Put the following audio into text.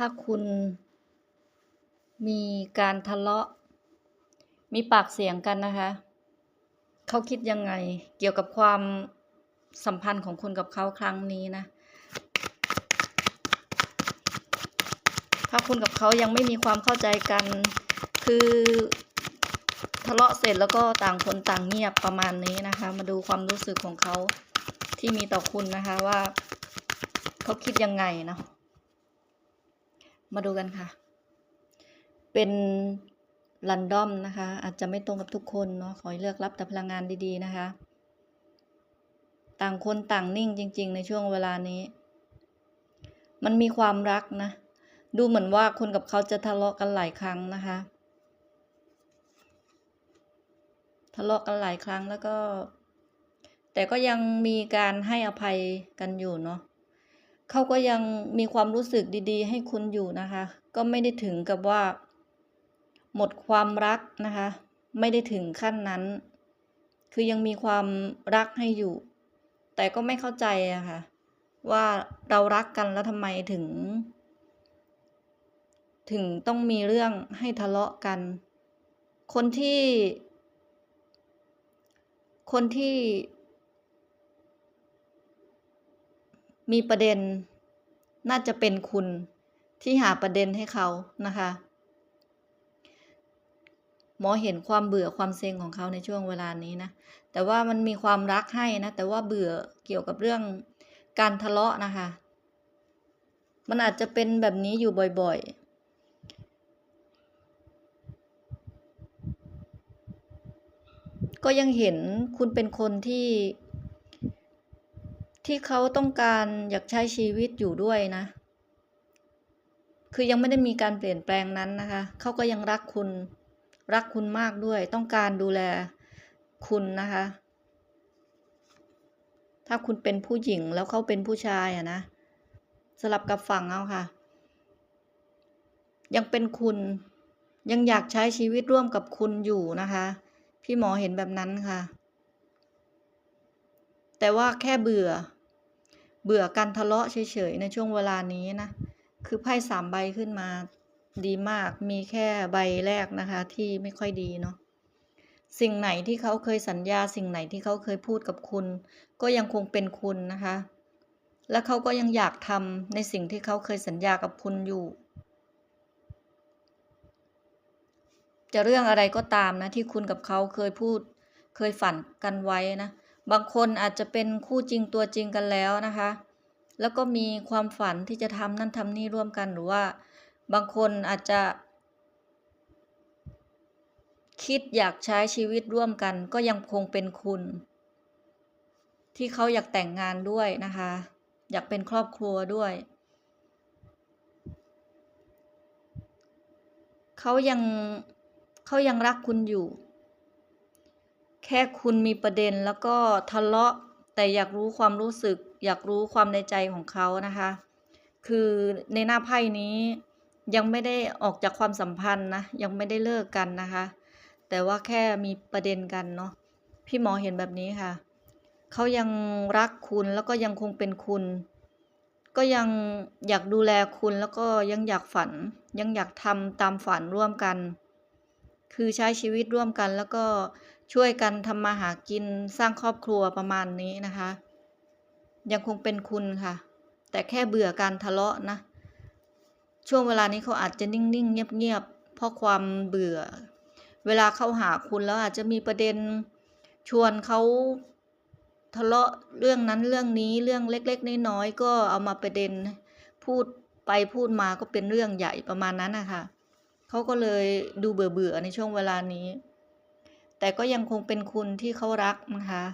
ถ้าคุณมีการทะเลาะ มีปากเสียงกันนะคะ เขาคิดยังไงเกี่ยวกับความสัมพันธ์ของคุณกับเขาครั้งนี้นะ ถ้าคุณกับเขายังไม่มีความเข้าใจกัน คือทะเลาะเสร็จแล้วก็ต่างคนต่างเงียบประมาณนี้นะคะ มาดูความรู้สึกของเขาที่มีต่อคุณนะคะว่า เขาคิดยังไงเนาะ มาดูกันค่ะ เป็นรันดอมนะคะ อาจจะไม่ตรงกับทุกคนเนาะขอให้เลือกรับแต่พลังงานดีๆนะคะ ต่างคนต่างนิ่งจริง ๆ ในช่วงเวลานี้ มันมีความรักนะ ดูเหมือนว่าคุณกับเขาจะทะเลาะกันหลายครั้งนะคะ ทะเลาะกันหลายครั้งแล้วก็ แต่ก็ยังมีการให้อภัยกันอยู่เนาะ เขาก็ยังมีความรู้สึกดีๆ ให้คุณอยู่นะคะ ก็ไม่ได้ถึงกับว่า หมดความรักนะคะ ไม่ได้ถึงขั้นนั้น คือยังมีความรักให้อยู่ แต่ก็ไม่เข้าใจอะค่ะ ว่าเรารักกันแล้วทำไมถึง ถึงต้องมีเรื่องให้ทะเลาะกัน คนที่ คนที่ มีประเด็นน่าจะเป็นคุณที่หาประเด็นให้เขานะคะ หมอเห็นความเบื่อความเซ็งของเขาในช่วงเวลานี้นะ แต่ว่ามันมีความรักให้นะ แต่ว่าเบื่อเกี่ยวกับเรื่องการทะเลาะนะคะ มันอาจจะเป็นแบบนี้อยู่บ่อยๆ ก็ยังเห็นคุณเป็นคนที่ ที่เขาต้องการอยากใช้ชีวิตอยู่ด้วยนะ คือยังไม่ได้มีการเปลี่ยนแปลงนั้นนะคะเขาก็ยังรักคุณ รักคุณมากด้วย ต้องการดูแลคุณนะคะ ถ้าคุณเป็นผู้หญิงแล้วเขาเป็นผู้ชายอะนะสลับกับฝั่งเอาค่ะ ยังเป็นคุณยังอยากใช้ชีวิตร่วมกับคุณอยู่นะคะ พี่หมอเห็นแบบนั้นค่ะ แต่ว่าแค่เบื่อ เบื่อการทะเลาะเฉยๆในช่วงเวลานี้นะ คือไพ่สามใบขึ้นมาดีมาก มีแค่ใบแรกนะคะที่ไม่ค่อยดีเนาะ สิ่งไหนที่เขาเคยสัญญา สิ่งไหนที่เขาเคยพูดกับคุณ ก็ยังคงเป็นคุณนะคะ และเขาก็ยังอยากทำในสิ่งที่เขาเคยสัญญากับคุณอยู่ จะเรื่องอะไรก็ตามนะที่คุณกับเขาเคยพูด เคยฝันกันไว้นะ บางคนอาจจะเป็นคู่จริงตัวจริงกันแล้วนะคะ แล้วก็มีความฝันที่จะทำนั่นทำนี่ร่วมกันหรือว่า บางคนอาจจะ คิดอยากใช้ชีวิตร่วมกัน ก็ยังคงเป็นคุณ ที่เขาอยากแต่งงานด้วยนะคะ อยากเป็นครอบครัวด้วยเขายังเขายังรักคุณอยู่ แค่คุณมีประเด็นแล้วก็ทะเลาะแต่อยากรู้ความรู้สึก อยากรู้ความในใจของเขานะคะ คือในหน้าไพ่นี้ยังไม่ได้ออกจากความสัมพันธ์นะยังไม่ได้เลิกกันนะคะ แต่ว่าแค่มีประเด็นกันเนาะพี่หมอเห็นแบบนี้ค่ะเขายังรักคุณแล้วก็ยังคงเป็นคุณ ก็ยังอยากดูแลคุณแล้วก็ยังอยากฝัน ยังอยากทำตามฝันร่วมกัน คือใช้ชีวิตร่วมกันแล้วก็ ช่วยกันทำมาหากินสร้างครอบครัวประมาณนี้นะคะ ยังคงเป็นคุณค่ะ แต่แค่เบื่อการทะเลาะนะ ช่วงเวลานี้เขาอาจจะนิ่งๆ เงียบๆ เพราะความเบื่อ เวลาเข้าหาคุณแล้วอาจจะมีประเด็นชวนเขาทะเลาะเรื่องนั้นเรื่องนี้เรื่องเล็ก ๆ น้อยๆก็เอามาประเด็นพูดไปพูดมาก็เป็นเรื่องใหญ่ประมาณนั้นนะคะเขาก็เลยดูเบื่อๆในช่วงเวลานี้ แต่ก็ยังคงเป็นคุณที่เขารักนะคะ